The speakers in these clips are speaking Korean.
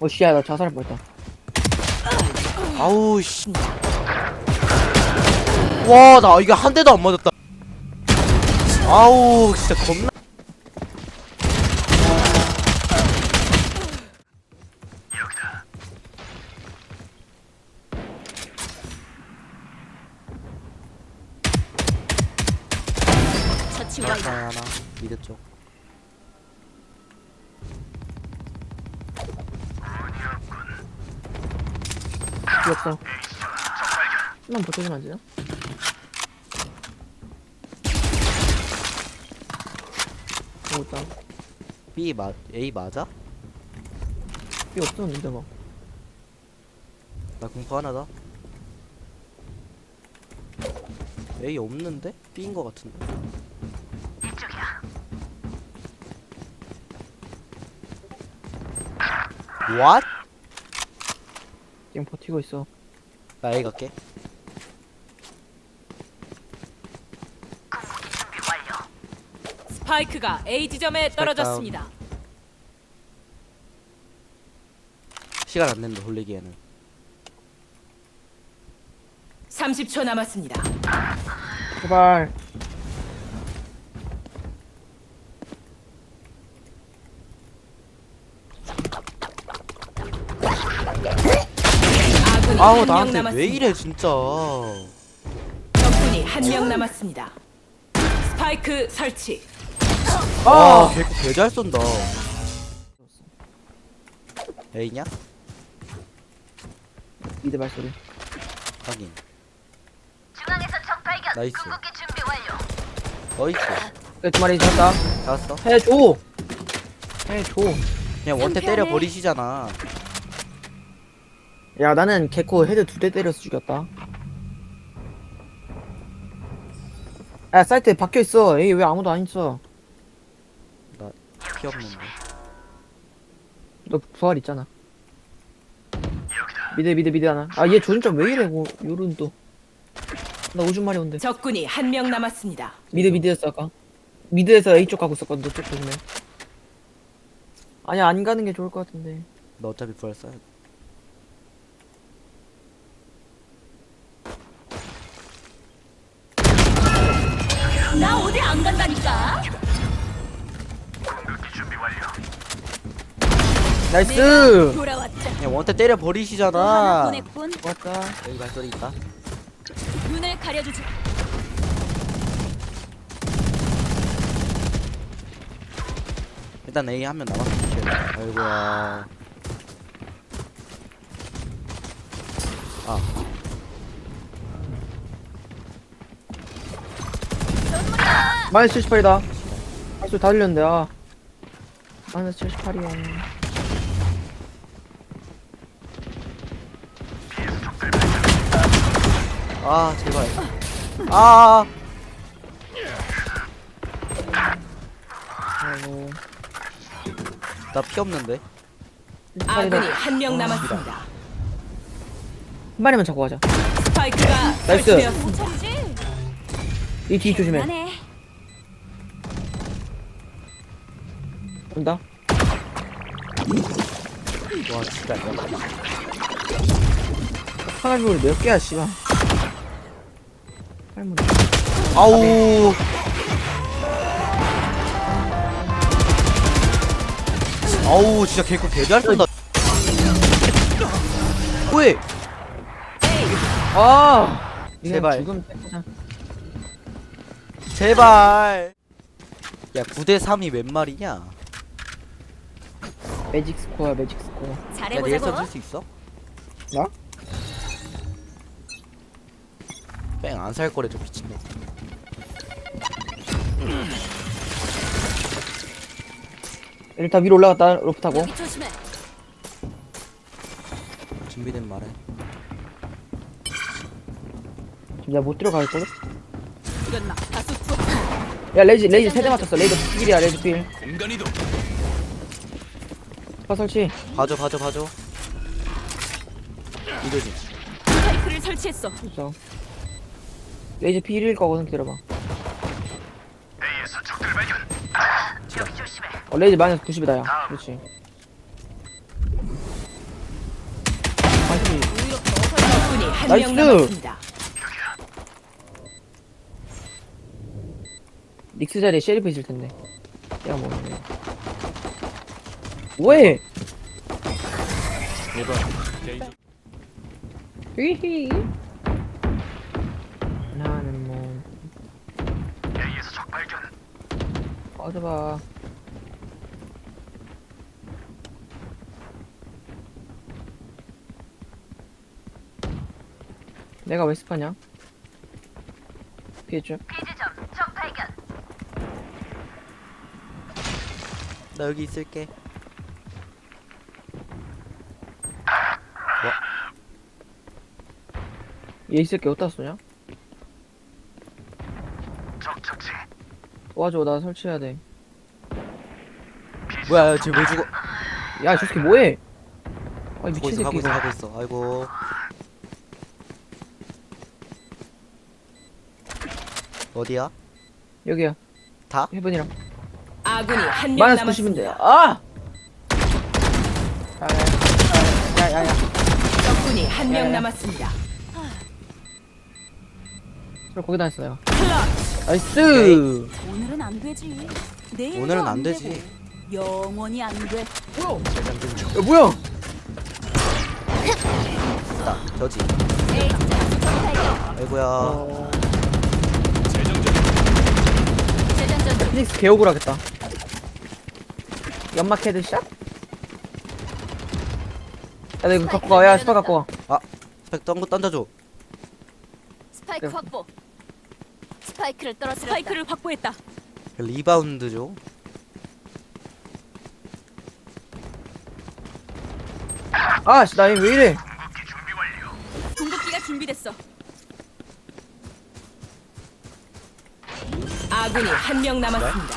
어 씨야 나 자살할 뻔했다 아우 씨. 와, 나 이거 한 대도 안 맞았다. 아우, 진짜 겁나. 처치 완료. 하나, 하나. 미드 쪽. 귀엽어 좀만 버텨주면 안 되나? 오 있다 B 마, A 맞아? 삐 없었는데 뭐나 공포 하나 더. A 없는데? B인 거 같은데. What? 지금 버티고 있어 나 A 갈게. 스파이크가 A 지점에 떨어졌습니다. 시간 안 된다 돌리기에는. 30초 남았습니다. 제발 아우 나한테. 왜 이래 진짜. 적군이 한 명 남았습니다. 스파이크 설치. 아 개코 개잘 쏜다. A냐? 미드 발소리 확인. 중앙에서 적 발견. 나이스. 궁극기 준비 완료. 어이스. 그래 두 마리 잡았다 잡았어. 해줘 해줘 그냥 원태 때려 버리시잖아. 야 나는 개코 헤드 두 대 때려서 죽였다. 야 사이트에 박혀있어. 에이 왜 아무도 안 있어? 피 없는데. 너 부활 있잖아. 미드 미드 미드 하나. 아 얘 조준점 왜 이래 뭐 요런 또나 오줌 마리 온대. 적군이 한 명 남았습니다. 미드 미드였어 아까. 미드에서 A 쪽 가고 있었거든 너쪽 조심해 아니 안 가는 게 좋을 것 같은데. 너 어차피 부활 써야 돼. 나 어디 안 간다니까. 나이스 돌아왔자. 그냥 원태 때려 하나 버리시잖아. 보냈군. 좋았다 여기 발소리 있다. 눈을 가려주지. 일단 A 한 명 남았어. 아이고야. 아, 마이너스 78이다 발소리 다 들렸는데 아 마이너스 78이야 아 제발. 아, 아이고 나 피 없는데. 아군이 78이다 한명 남았습니다. 한 마리만 잡고 가자 스파이크가 나이스. 설치되었습니다. 이 뒤 조심해 온다 와 진짜. 하나별로 몇 개야 씨발 할머니 아우. 아우 진짜 개코 개잘 쏜다. 왜? 아 제발. 죽음 제발. 야 9대 3이 웬 말이냐? 매직 스코어 매직 스코어 야 내일서 쓸수 있어? 나? 뺑 안 살 거래 저 미친놈. 일단 위로 올라갔다 로프 타고 여기 조심해. 준비된 말해. 지금 내가 못 들어갈 거든 연막 다수 투. 야 레이지 레이지 세대 맞췄어 레이저 필이야 레이저 필 공간이동. 디바 설치. 봐줘 봐줘 봐줘. 이거지. 스파이크를 설치했어. 그래서 레이즈 필일 거거든 기다려봐. 어, 레이즈 마이너스 90이다야. 그렇지. 나이스! 닉스 자리에 셰리프 있을 텐데. 내가 모르네 뭐해? 히히. 나는 뭐. A에서 적 발견. 꺼져봐. 내가 왜 스파냐? 피해줘. 비즈점 적 발견. 나 여기 있을게. 얘 있을게 어디다 쏘냐? 적. 도와줘 나 설치해야 돼. 뭐야, 쟤 왜 죽어? 야, 저 새끼 뭐해? 아, 하고 미친 있어, 하고 새끼 있어, 이거. 하고 있어. 아이고. 어디야? 여기야. 다? 해븐이랑. 아군이 한 명 마이너스 90인 돼. 남았습니다. 아! 야, 야, 야, 야. 적군이 한 야, 명 야. 남았습니다. 저 거기다 했어요. 클러치. 나이스! 오늘은 안 되지. 내일도 오늘은 안 되지. 되고. 영원히 안 돼. 야, 뭐야? 나, 저지. 아이고야. 어... 피닉스 개옥을 하겠다. 연막 헤드샷? 야, 나 이거 갖고 가. 야, 스파 갖고 와. 스펙 던거 던져줘. 스파이크 야. 확보. 스파이크를 떨어뜨렸다. 스파이크를 확보했다. 리바운드죠. 아, 씨, 나왜 이래? 궁극기가 준비됐어. 아군이 한 명 남았습니다.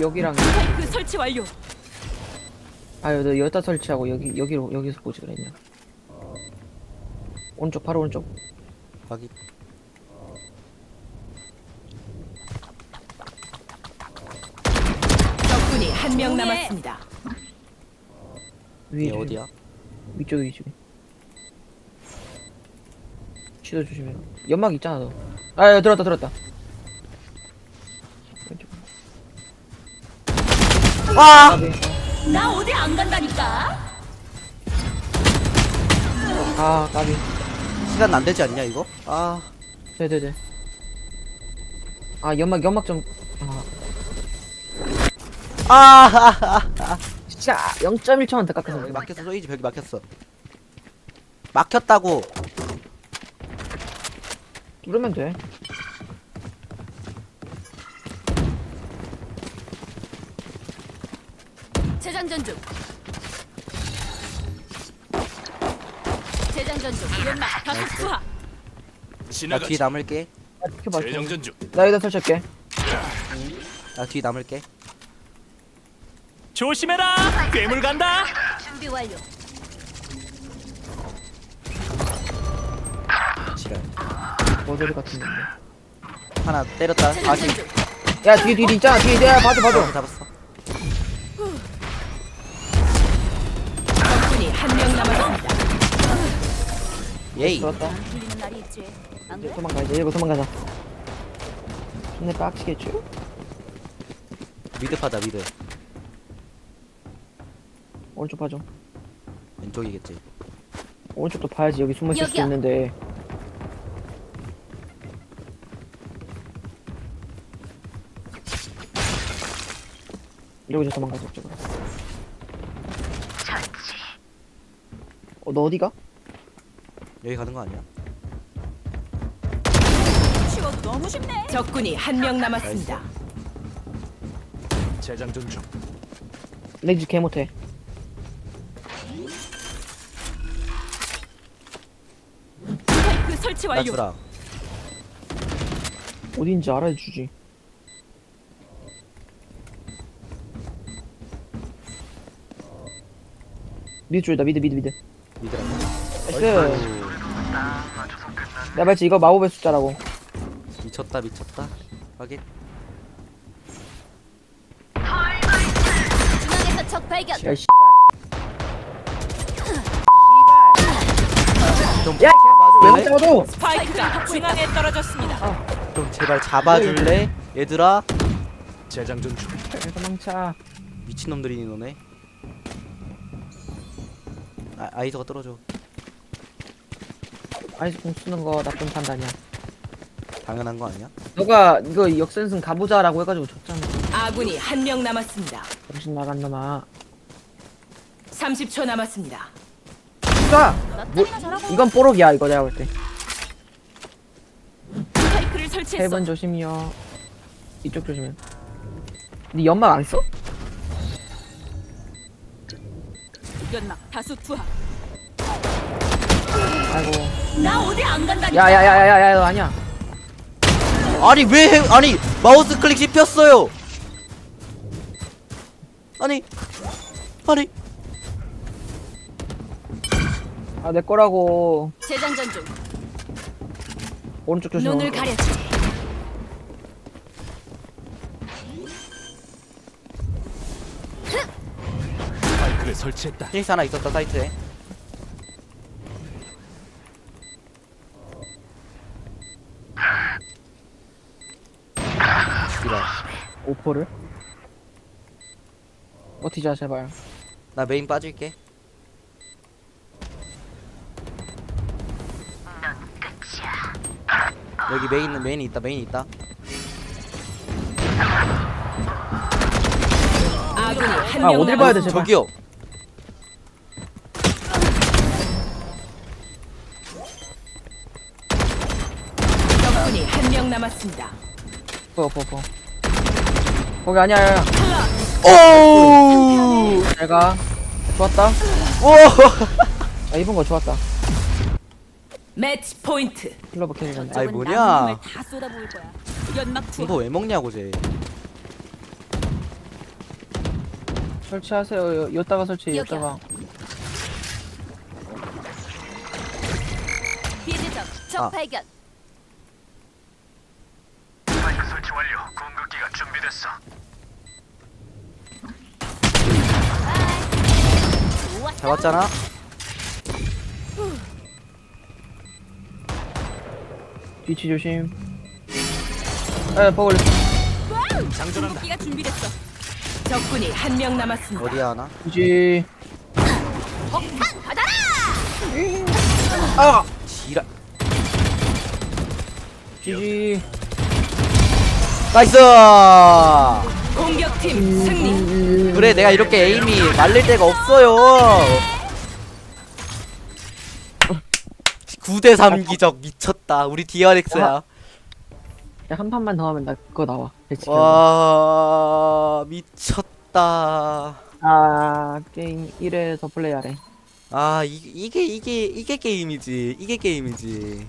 여기랑. 스파이크 설치 완료. 아, 너 여기다 설치하고 여기, 여기로, 여기서 보지 그랬냐. 오른쪽, 바로 오른쪽. 확인. 적군이 한 명. 남았습니다. 위에 얘 조심. 어디야? 위쪽에, 위쪽에. 시도 조심해. 연막 있잖아, 너. 아, 야, 들었다, 들었다. 왼쪽. 아! 까비. 나 어디 안 간다니까. 아, 까비. 시간 안 되지 않냐, 이거? 아. 네네네. 아, 연막, 연막 좀. 아, 아! 진짜 0.1초만 더 깎아서. 벽이 막혔어, 소이지 벽이 막혔어. 막혔다고. 뚫으면 돼. 재장전 중. 재장전 중. 연막. 다수 투하. 나 뒤에 남을게. 아, 지켜봐. 재정전 중. 나 여기다 설치할게. 나 뒤에 남을게. 조심해라. 괴물 간다. 준비 완료. 지랄. 머저리 같은 건데. 하나 때렸다. 재장전 중. 야, 뒤에, 뒤에 있잖아. 뒤에, 내가 봐줘, 봐줘. 잡았어. 예이. 들었다. 풀리는 날이 있지. 안 이제 그래? 도망가자. 이거 도망가자. 존내 빡치겠죠? 미드 파자, 미드. 오른쪽 봐줘. 왼쪽이겠지. 오른쪽도 봐야지. 여기 숨어 있을 수 여기야. 있는데. 여기서 도망가자, 이쪽으로. 어, 너 어디가? 여기 가는 거 아니야? 치워도 너무 쉽네. 적군이 한 명 남았습니다. 재장전 중. 레이즈 개 못해. 스파이크 설치 나 완료. 주라. 어딘지 알아주지. 미드 줄다 미드 미드 미드. 미드라. 나이스. 내가 말했지 이거 마법의 숫자라고. 미쳤다, 미쳤다. 확인. 중앙에서 적 발견. 야 씨. 좀 야, 왜 잡아줄래? 맞춰도? 스파이크가 중앙에 떨어졌습니다. 좀 제발 잡아줄래? 얘들아 재장전 중. 도망차. 미친놈들이니 너네 아, 아이서가 떨어져 아이스 공 쓰는 거 나쁜 판단이야. 당연한 거 아니야? 너가 이거 역전승 가보자라고 해가지고 줬잖아. 아군이 한 명 남았습니다. 정신 나간 놈아. 30초 남았습니다. 자, 뭐, 이건 뽀록이야 이거 내가 볼 때. 스파이크를 설치했어. 세번 조심이요. 이쪽 조심해. 네 연막 안 써? 연막 다수 투하. 아이고. 나 어디 안 간다니까. 야야야야야야 너 아니야. 아니 왜 해, 아니 마우스 클릭 씹혔어요 아니 아니 아 내 거라고. 재장전 중. 오른쪽 조심. 눈을. 스파이크를 설치했다. 피닉스 하나 있었다 사이트에 오퍼를. 버티자 제발. 나 메인 빠질게 여기 메인 메인이 있다 메인이 있다 아군이 한 아 명 어딜 봐야 돼. 제발. 저기요 적군이 한 명 남았습니다. 오퍼. 거기 아니야. 아니야. 오 잘가. 좋았다. 오아 입은 거 좋았다. 매치 포인트. 클로버 캐리건데. 아이, 저쪽은 뭐냐? 남은 힘을 다 쏟아부을 거야. 연막 투하. 중도 왜 먹냐고 쟤 설치하세요. 여- 여기다가 설치. 여기요. 여기다가. 비지점. 적 아. 발견. 스파이크 설치 완료. 공격기가 준비됐어. 잡았잖아 뒤치 조심. 에 버글리. 장전한다. 기가 준비됐어. 적군이 한 명 남았습니다. 어디야 하나 뒤치. 지랄 뒤치. 나이스 공격팀 승리. 그래 내가 이렇게 에임이 말릴 데가 없어요. 9대3 기적 미쳤다. 우리 DRX야. 야, 한 판만 더 하면 나 그거 나와. 와 미쳤다. 아 게임 1회 더 플레이하래. 아 이, 이게 이게 이게 게임이지. 이게 게임이지